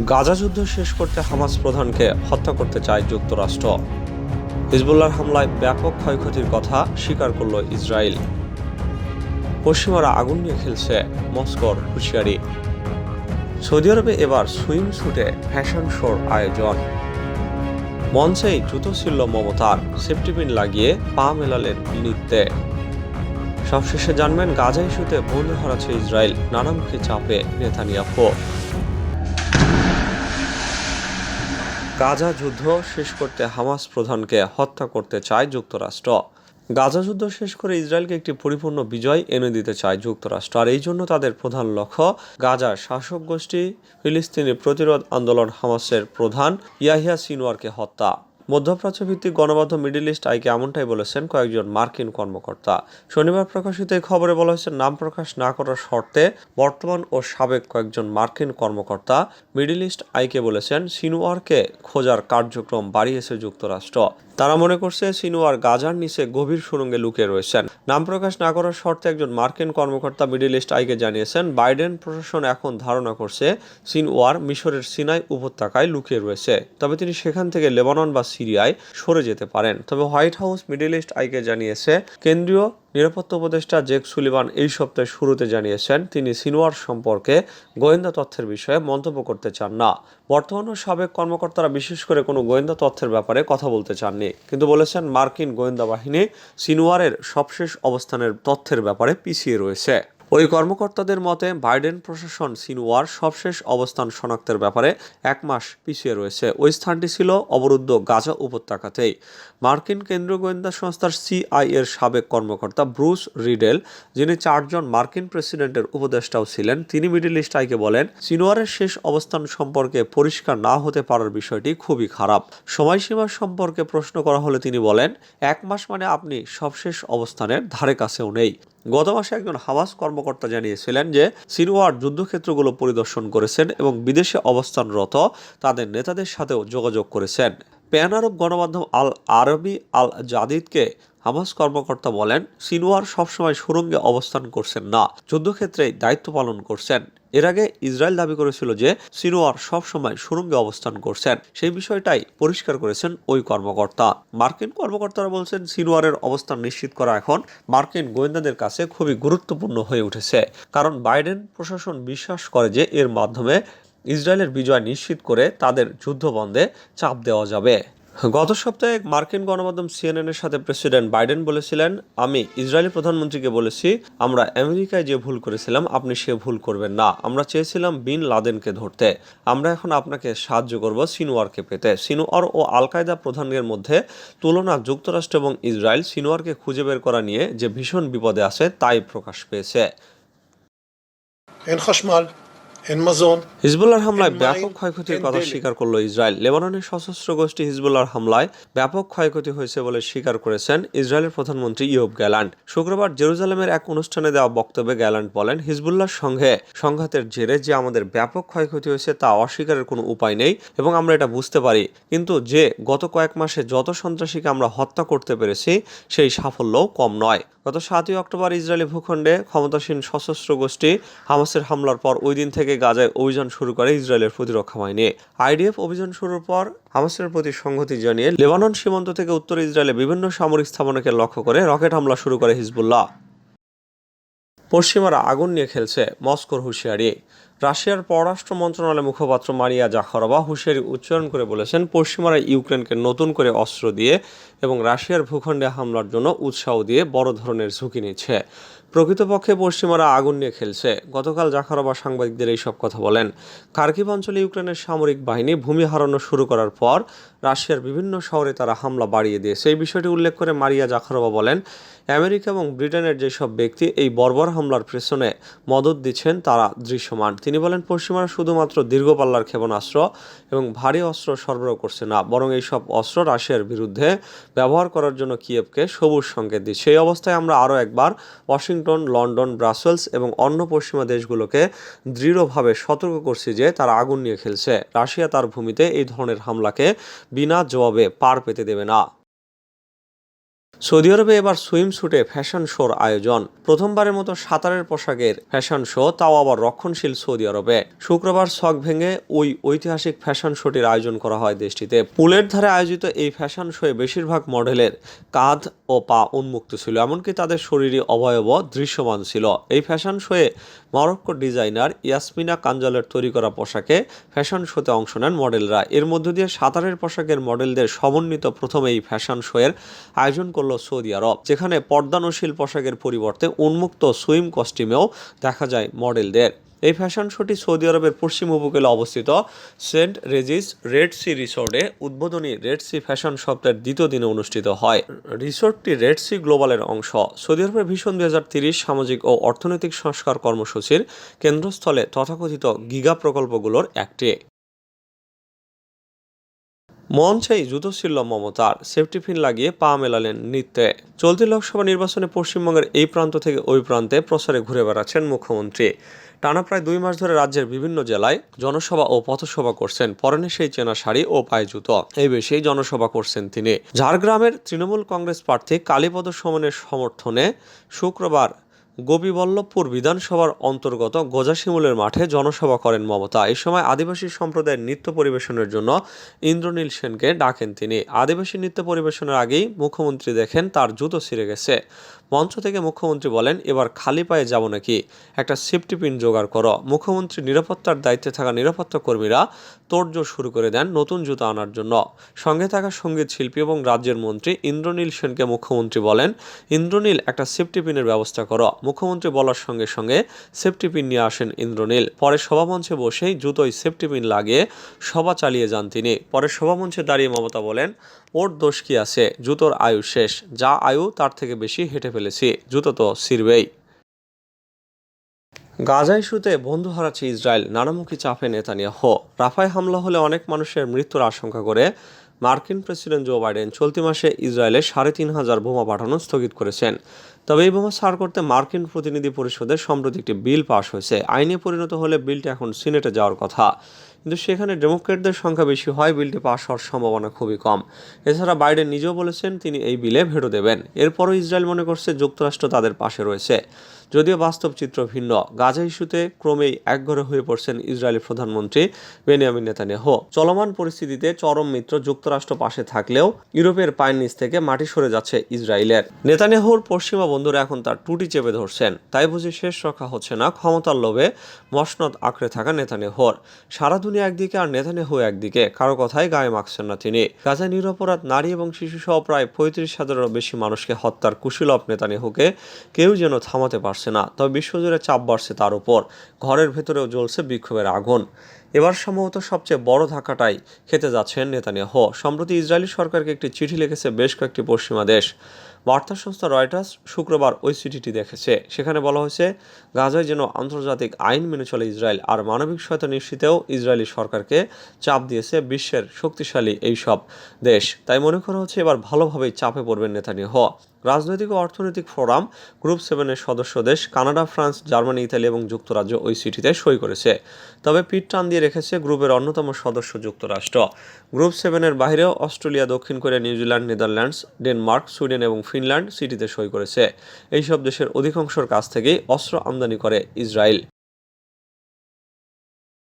গাজা যুদ্ধ শেষ করতে হামাস প্রধানকে হত্যা করতে চায় যুক্তরাষ্ট্র। হিজবুল্লাহর হামলায় ব্যাপক ক্ষয়ক্ষতির কথা স্বীকার করল ইসরায়েল। পশ্চিমারা আগুন নিয়ে খেলছে মস্কোর হুঁশিয়ারি। সৌদি আরবে এবার সুইম শুটে ফ্যাশন শোর আয়োজন। মঞ্চেই জুতো ছিল মমতার সেফটিপিন লাগিয়ে পা মেলালেন নৃত্যে। সবশেষে জানবেন, গাজা ইস্যুতে বন্ধু হারাচ্ছে ইসরায়েল, নানামুখী চাপে নেতানিয়াহু। গাজা যুদ্ধ শেষ করতে হামাস প্রধানকে হত্যা করতে চায় যুক্তরাষ্ট্র। গাজা যুদ্ধ শেষ করে ইসরায়েলকে একটি পরিপূর্ণ বিজয় এনে দিতে চায় যুক্তরাষ্ট্র, আর এই জন্য তাদের প্রধান লক্ষ্য গাজার শাসক গোষ্ঠী ফিলিস্তিনি প্রতিরোধ আন্দোলন হামাসের প্রধান ইয়াহিয়া সিনোয়ারকে হত্যা। মধ্যপ্রাচ্য ভিত্তিক গণমাধ্যম মিডিল ইস্ট আইকে এমনটাই বলেছেন কয়েকজন মার্কিন কর্মকর্তা। শনিবার প্রকাশিত এই খবরে বলা হয়েছে, নাম প্রকাশ না করার শর্তে বর্তমান ও সাবেক কয়েকজন মার্কিন কর্মকর্তা মিডিল ইস্ট আইকে বলেছেন, সিনুয়ারকে খোঁজার কার্যক্রম বাড়িয়েছে যুক্তরাষ্ট্র। তারা মনে করছে সিনুয়ার গাজার নিচে গভীর সুরঙ্গে লুকিয়ে রয়েছেন। নাম প্রকাশ না করার শর্তে একজন মার্কিন কর্মকর্তা মিডিল ইস্ট আইকে জানিয়েছেন, বাইডেন প্রশাসন এখন ধারণা করছে সিনওয়ার মিশরের সিনাই উপত্যকায় লুকিয়ে রয়েছে। তবে তিনি সেখান থেকে লেবানন বা সিরিয়ায় সরে যেতে পারেন। তবে হোয়াইট হাউস মিডিল ইস্ট আইকে জানিয়েছে, কেন্দ্রীয় নিরাপত্তা উপদেষ্টা জেক সুলিভান এই সপ্তাহের শুরুতে জানিয়েছেন, তিনি সিনোয়ার সম্পর্কে গোয়েন্দা তথ্যের বিষয়ে মন্তব্য করতে চান না। বর্তমান ও সাবেক কর্মকর্তারা বিশেষ করে কোনো গোয়েন্দা তথ্যের ব্যাপারে কথা বলতে চাননি। কিন্তু বলেছেন, মার্কিন গোয়েন্দা বাহিনী সিনোয়ারের সবশেষ অবস্থানের তথ্যের ব্যাপারে পিছিয়ে রয়েছে। ওই কর্মকর্তাদের মতে, বাইডেন প্রশাসন সিনওয়ার সবশেষ অবস্থান শনাক্তের ব্যাপারে এক মাস পিছিয়ে রয়েছে। ওই স্থানটি ছিল অবরুদ্ধ গাজা উপত্যকাতেই। মার্কিন কেন্দ্রীয় গোয়েন্দা সংস্থার সিআই এর সাবেক কর্মকর্তা ব্রুস রিডেল, যিনি চারজন মার্কিন প্রেসিডেন্টের উপদেষ্টাও ছিলেন, তিনি মিডিল ইস্ট আইকে বলেন সিনোয়ারের শেষ অবস্থান সম্পর্কে পরিষ্কার না হতে পারার বিষয়টি খুবই খারাপ। সময়সীমা সম্পর্কে প্রশ্ন করা হলে তিনি বলেন, এক মাস মানে আপনি সবশেষ অবস্থানের ধারে কাছেও নেই। গত মাসে একজন হামাস কর্মকর্তা জানিয়েছিলেন যে সিনোয়ার যুদ্ধক্ষেত্রগুলো পরিদর্শন করেছেন এবং বিদেশে অবস্থানরত তাদের নেতাদের সাথেও যোগাযোগ করেছেন। প্যান আরব গণমাধ্যম আল আরবি আল জাদিদকে হামাস কর্মকর্তা বলেন, সিনোয়ার সবসময় সুরঙ্গে অবস্থান করছেন না যুদ্ধক্ষেত্রেই দায়িত্ব পালন করছেন। এর আগে ইসরায়েল দাবি করেছিল যে, সিনোয়ার সবসময় সুরঙ্গে অবস্থান করছেন। সেই বিষয়টাই পরিষ্কার করেছেন ওই কর্মকর্তা। মার্কিন কর্মকর্তারা বলছেন, সিনোয়ারের অবস্থান নিশ্চিত করা এখন মার্কিন গোয়েন্দাদের কাছে খুবই গুরুত্বপূর্ণ হয়ে উঠেছে। কারণ বাইডেন প্রশাসন বিশ্বাস করে যে, এর মাধ্যমে ইসরায়েলের বিজয় নিশ্চিত করে তাদের যুদ্ধবন্ধে চাপ দেওয়া যাবে। গত সপ্তাহে মার্কিন গণমাধ্যম সিএনএন এর সাথে প্রেসিডেন্ট বাইডেন বলেছিলেন, আমি ইসরায়েলি প্রধানমন্ত্রীকে বলেছি, আমরা আমেরিকায় যে ভুল করেছিলাম, আপনি সে ভুল করবেন না। আমরা চেয়েছিলাম বিন লাদেনকে ধরতে। আমরা এখন আপনাকে সাহায্য করব সিনোয়ারকে পেতে। সিনোয়ার ও আল কায়দা প্রধানের মধ্যে তুলনা যুক্তরাষ্ট্র এবং ইসরায়েল সিনোয়ারকে খুঁজে বের করা নিয়ে যে ভীষণ বিপদে আছে, তাই প্রকাশ পেয়েছে। হিজবুল্লার হামলায় ব্যাপক ক্ষয়ক্ষতির কথা স্বীকার করল ইসরায়েল। লেবাননের সশস্ত্র গোষ্ঠী হিজবুল্লার হামলায় ব্যাপক ক্ষয়ক্ষতি হয়েছে বলে স্বীকার করেছেন ইসরায়েলের প্রধানমন্ত্রী ইউব গ্যালান্ড শুক্রবার জেরুজালেমের এক অনুষ্ঠানে দেওয়া বক্তব্যে গ্যালান্ড বলেন হিজবুল্লার সঙ্গে সংঘাতের জেরে যে আমাদের ব্যাপক ক্ষয়ক্ষতি হয়েছে তা অস্বীকারের কোনো উপায় নেই এবং আমরা এটা বুঝতে পারি। কিন্তু যে গত কয়েক মাসে যত সন্ত্রাসীকে আমরা হত্যা করতে পেরেছি সেই সাফল্যও কম নয়। গত সাতই অক্টোবর ইসরায়েলি ভূখণ্ডে ক্ষমতাসীন সশস্ত্র গোষ্ঠী হামাসের হামলার পর ওই দিন থেকে গাজায় অভিযান শুরু করে ইসরায়েলের প্রতিরক্ষা বাহিনী। আইডিএফ অভিযান শুরুর পর হামাসের প্রতি সংহতি জানিয়ে লেবানন সীমান্ত থেকে উত্তর ইসরায়েলে বিভিন্ন সামরিক স্থাপনাকে লক্ষ্য করে রকেট হামলা শুরু করে হিজবুল্লাহ। পশ্চিমারা আগুন নিয়ে খেলছে মস্কোর হুঁশিয়ারি। রাশিয়ার পররাষ্ট্র মন্ত্রণালয়ের মুখপাত্র মারিয়া জাখরবা হুঁশিয়ারি উচ্চারণ করে বলেছেন, পশ্চিমারা ইউক্রেনকে নতুন করে অস্ত্র দিয়ে এবং রাশিয়ার ভূখণ্ডে হামলার জন্য উৎসাহ দিয়ে বড় ধরনের ঝুঁকি নিচ্ছে। প্রকৃতপক্ষে পশ্চিমারা আগুন নিয়ে খেলছে। গতকাল জাখারবা সাংবাদিকদের এইসব কথা বলেন। খার্কিভ অঞ্চলে ইউক্রেনের সামরিক বাহিনী ভূমি হারানো শুরু করার পর রাশিয়ার বিভিন্ন শহরে তারা হামলা বাড়িয়ে দিয়েছে। এই বিষয়টি উল্লেখ করে মারিয়া জাখারবা বলেন, আমেরিকা এবং ব্রিটেনের যেসব ব্যক্তি এই বর্বর হামলার পেছনে মদত দিচ্ছেন, তারা দৃশ্যমান। তিনি বলেন, পশ্চিমারা শুধুমাত্র দীর্ঘপাল্লার ক্ষেপণাস্ত্র এবং ভারী অস্ত্র সরবরাহ করছে না, বরং এই সব অস্ত্র রাশিয়ার বিরুদ্ধে ব্যবহার করার জন্য কিয়েভকে সবুজ সংকেত দিচ্ছে। সেই অবস্থায় আমরা আরও একবার ওয়াশিংটন, লন্ডন, ব্রাসেলস এবং অন্য পশ্চিমা দেশগুলোকে দৃঢ়ভাবে সতর্ক করছি যে তারা আগুন নিয়ে খেলছে। রাশিয়া তার ভূমিতে এই ধরনের হামলাকে বিনা জবাবে পার পেতে দেবে না। সৌদি আরবে এবার সুইম শুটে ফ্যাশন শোর আয়োজন। প্রথমবারের মতো সাঁতারের পোশাকের ফ্যাশন শো তাও আবার রক্ষণশীল সৌদি আরবে। শুক্রবার শখ ভেঙে ওই ঐতিহাসিক ফ্যাশন শোটির আয়োজন করা হয় দেশটিতে। পুলের ধারে আয়োজিত এই ফ্যাশন শোয়ে বেশিরভাগ মডেলের কাঁধ ও পা উন্মুক্ত ছিল, এমনকি তাদের শরীরী অবয়ব দৃশ্যমান ছিল। এই ফ্যাশন শোয়ে মরক্কো ডিজাইনার ইয়াসমিনা কাঞ্জালের তৈরি করা পোশাকে ফ্যাশন শোতে অংশ নেন মডেলরা। এর মধ্য দিয়ে সাঁতারের পোশাকের মডেলদের সমন্বিত প্রথম এই ফ্যাশন শোয়ের আয়োজন করল সৌদি আরব, যেখানে পর্দানুশীল পোশাকের পরিবর্তে উন্মুক্ত সুইম কস্টিউমেও দেখা যায় মডেলদের। এই ফ্যাশন শোটি সৌদি আরবের পশ্চিম উপকূলে অবস্থিত সেন্ট রেজিস রেড সি রিসোর্টে উদ্বোধনী রেড সি ফ্যাশন সপ্তাহের দ্বিতীয় দিনে অনুষ্ঠিত হয়। রিসোর্টটি রেড সি গ্লোবালের অংশ। সৌদি আরবের ভীষণ দুই সামাজিক ও অর্থনৈতিক সংস্কার কর্মসূচির কেন্দ্রস্থলে তথাকথিত গিগা প্রকল্পগুলোর একটি। মঞ্চেই জুতো ছিল মমতার। সেফটি পিন লাগিয়ে পা মেলালেন নৃত্যে। চলতি লোকসভা নির্বাচনে পশ্চিমবঙ্গের এই প্রান্ত থেকে ওই প্রান্তে প্রচারে ঘুরে বেড়াচ্ছেন মুখ্যমন্ত্রী। টানা প্রায় দুই মাস ধরে রাজ্যের বিভিন্ন জেলায় জনসভা ও পথসভা করছেন। পরনে সেই চেনা শাড়ি ও পায়ে জুতো। এই বেশেই জনসভা করছেন তিনি। ঝাড়গ্রামের তৃণমূল কংগ্রেস প্রার্থী কালীপদ সোমেনের সমর্থনে শুক্রবার গোপীবল্লভপুর বিধানসভার অন্তর্গত গোজাশিমুলের মাঠে জনসভা করেন মমতা। এই সময় আদিবাসী সম্প্রদায়ের নৃত্য পরিবেশনের জন্য ইন্দ্রনীল সেনকে ডাকেন তিনি। আদিবাসী নৃত্য পরিবেশনের আগেই মুখ্যমন্ত্রী দেখেন তার জুতো ছিঁড়ে গেছে। মঞ্চ থেকে মুখ্যমন্ত্রী বলেন, এবার খালি পায়ে যাব নাকি? একটা সেফটি পিন জোগাড় করো। মুখ্যমন্ত্রী নিরাপত্তার দায়িত্বে থাকা নিরাপত্তা কর্মীরা তোড়জোড় শুরু করে দেন নতুন জুতো আনার জন্য। সঙ্গে থাকা সংগীত শিল্পী এবং রাজ্যের মন্ত্রী ইন্দ্রনীল সেনকে মুখ্যমন্ত্রী বলেন, ইন্দ্রনীল, একটা সেফটি পিনের ব্যবস্থা করো। মুখ্যমন্ত্রী বলার সঙ্গে সঙ্গে সেফটি পিন নিয়ে আসেন ইন্দ্রনীল। পরে সভামঞ্চে বসেই জুতোয় সেফটি পিন লাগিয়ে সভা চালিয়ে যান তিনি। পরে সভামঞ্চে দাঁড়িয়ে মমতা বলেন, ওর দোষ কি আছে? জুতোর আয়ু শেষ। যা আয়ু, তার থেকে বেশি হেঁটে ফেলেছি, জুতো তো ছিঁড়বেই। গাজা ইস্যুতে বন্ধু হারাচ্ছে ইসরায়েল, নানামুখী চাপে নেতানিয়াহু। রাফায় হামলা হলে অনেক মানুষের মৃত্যুর আশঙ্কা করে মার্কিন প্রেসিডেন্ট জো বাইডেন চলতি মাসে ইসরায়েলে সাড়ে তিন হাজার বোমা পাঠানো স্থগিত করেছেন। তবে এই বোমা ছাড় করতে মার্কিন প্রতিনিধি পরিষদের সম্প্রতি একটি বিল পাশ হয়েছে। আইনে পরিণত হলে বিলটি এখন সিনেটে যাওয়ার কথা। কিন্তু সেখানে ডেমোক্রেটদের সংখ্যা বেশি হয় বিলটি পাশ হওয়ার সম্ভাবনা খুবই কম। এছাড়া বাইডেন নিজেও বলেছেন তিনি এই বিলে ভেটো দেবেন। এরপরও ইসরায়েল মনে করছে যুক্তরাষ্ট্র তাদের পাশে রয়েছে। যদিও বাস্তব চিত্র ভিন্ন। গাজা ইস্যুতে ক্রমেই একঘরে হয়ে পড়ছেন ইসরায়েলি প্রধানমন্ত্রী বেনিয়ামিন নেতানিয়াহু। চলমান পরিস্থিতিতে চরম মিত্র যুক্তরাষ্ট্র পাশে থাকলেও ইউরোপের পায়ের নিচ থেকে মাটি সরে যাচ্ছে ইসরায়েলের। নেতানিয়াহুর পশ্চিমা বন্ধুরা এখন তার টুটি চেপে ধরছেন। তাই বুঝি শেষ রক্ষা হচ্ছে না ক্ষমতার লোভে মসনদ আঁকড়ে থাকা নেতানিয়াহুর। সারা দুনিয়া একদিকে আর নেতানিয়াহু একদিকে, কারও কথাই গায়ে মাখছেন না তিনি। গাজায় নিরপরাধ নারী এবং শিশু সহ প্রায় পঁয়ত্রিশ হাজারেরও বেশি মানুষকে হত্যার কুশীলভ নেতানিয়াহুকে কেউ যেন থামাতে পারছে না, তবে বিশ্বজুড়ে চাপ বাড়ছে তার উপর। ঘরের ভেতরেও জ্বলছে বিক্ষোভের আগুন। এবার সম্ভবত সবচেয়ে বড় ধাক্কাটাই খেতে যাচ্ছেন নেতানিয়াহু। সম্প্রতি ইসরায়েলি সরকারকে একটি চিঠি লিখেছে বেশ কয়েকটি পশ্চিমা দেশ। বার্তা সংস্থা রয়টার্স শুক্রবার ওই চিঠিটি দেখেছে। সেখানে বলা হয়েছে, গাজায় যেন আন্তর্জাতিক আইন মেনে চলে ইসরায়েল আর মানবিক সহায়তা নিশ্চিতেও ইসরায়েলি সরকারকে চাপ দিয়েছে বিশ্বের শক্তিশালী এই সব দেশ। তাই মনে করা হচ্ছে এবার ভালোভাবেই চাপে পড়বেন নেতানিয়াহু। রাজনৈতিক ও অর্থনৈতিক ফোরাম গ্রুপ সেভেনের সদস্য দেশ কানাডা, ফ্রান্স, জার্মানি, ইতালি এবং যুক্তরাজ্য ওই সিটিতে সই করেছে। তবে পিঠ টান দিয়ে রেখেছে গ্রুপের অন্যতম সদস্য যুক্তরাষ্ট্র। গ্রুপ সেভেনের বাইরেও অস্ট্রেলিয়া, দক্ষিণ Korea, New Zealand, Netherlands, Denmark, Sweden এবং ফিনল্যান্ড সিটিতে সই করেছে। এইসব দেশের অধিকাংশের কাছ থেকেই অস্ত্র আমদানি করে ইসরায়েল।